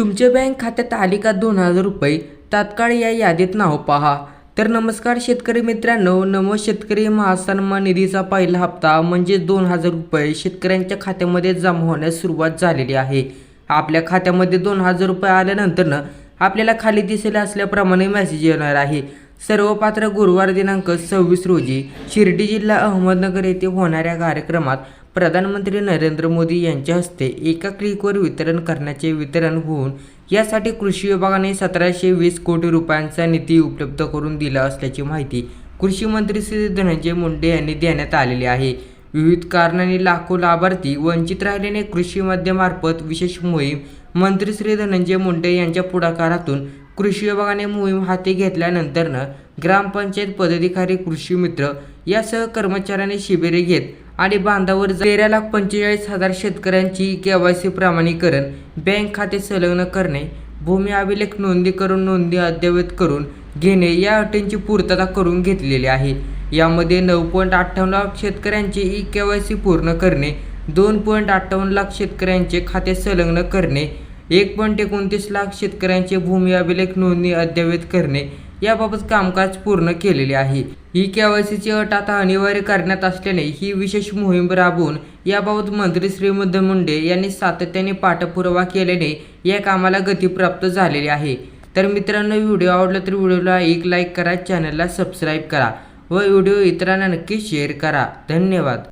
तुमच्या बँक खात्यात आले का दोन हजार रुपये? तात्काळ या यादीत नाव पहा. तर नमस्कार शेतकरी मित्रांनो नमो शेतकरी महासन्मान निधीचा पहिला हप्ता म्हणजे दोन हजार रुपये शेतकऱ्यांच्या खात्यामध्ये जमा होण्यास सुरुवात झालेली आहे. आपल्या खात्यामध्ये दोन हजार रुपये आल्यानंतरनं आपल्याला खाली दिसेल असल्याप्रमाणे मेसेज येणार आहे. सर्व पात्र गुरुवार दिनांक सव्वीस रोजी शिर्डी जिल्हा अहमदनगर येथे होणाऱ्या कार्यक्रमात प्रधानमंत्री नरेंद्र मोदी यांच्या हस्ते एका क्लिकवर वितरण करण्याचे वितरण होऊन यासाठी कृषी विभागाने सतराशे वीस कोटी रुपयांचा निधी उपलब्ध करून दिला असल्याची माहिती कृषी मंत्री श्री धनंजय मुंडे यांनी देण्यात आलेली आहे. विविध कारणांनी लाखो लाभार्थी वंचित राहिल्याने कृषी माध्यमार्फत विशेष मोहीम मंत्री श्री धनंजय मुंडे यांच्या पुढाकारातून कृषी विभागाने मोहीम हाती घेतल्यानंतरनं ग्रामपंचायत पदाधिकारी कृषी मित्र यासह कर्मचाऱ्यांनी शिबिरे घेत आणि बांधावर तेरा लाख पंचेचाळीस हजार शेतकऱ्यांची केवायसी प्रमाणीकरण बँक खाते संलग्न करणे भूमी अभिलेख नोंदी करून नोंदी अद्ययावत करून घेणे या अटींची पूर्तता करून घेतलेली आहे. यामध्ये नऊ पॉईंट अठ्ठावन्न लाख शेतकऱ्यांची ई के वाय सी पूर्ण करणे दोन पॉईंट अठ्ठावन्न लाख शेतकऱ्यांचे खाते संलग्न करणे एक पॉईंट एकोणतीस लाख शेतकऱ्यांचे भूमी अभिलेख नोंदणी अद्ययावत करणे याबाबत कामकाज पूर्ण केलेले आहे. ही केवायसीची अट आता अनिवार्य करण्यात असल्याने ही विशेष मोहीम राबवून याबाबत मंत्री श्रीमंत मुंडे यांनी सातत्याने पाठपुरावा केल्याने या कामाला गती प्राप्त झालेली आहे. तर मित्रांनो व्हिडिओ आवडला तर व्हिडिओला एक लाईक करा चॅनलला सबस्क्राईब करा व व्हिडिओ इतरांना नक्की शेअर करा. धन्यवाद.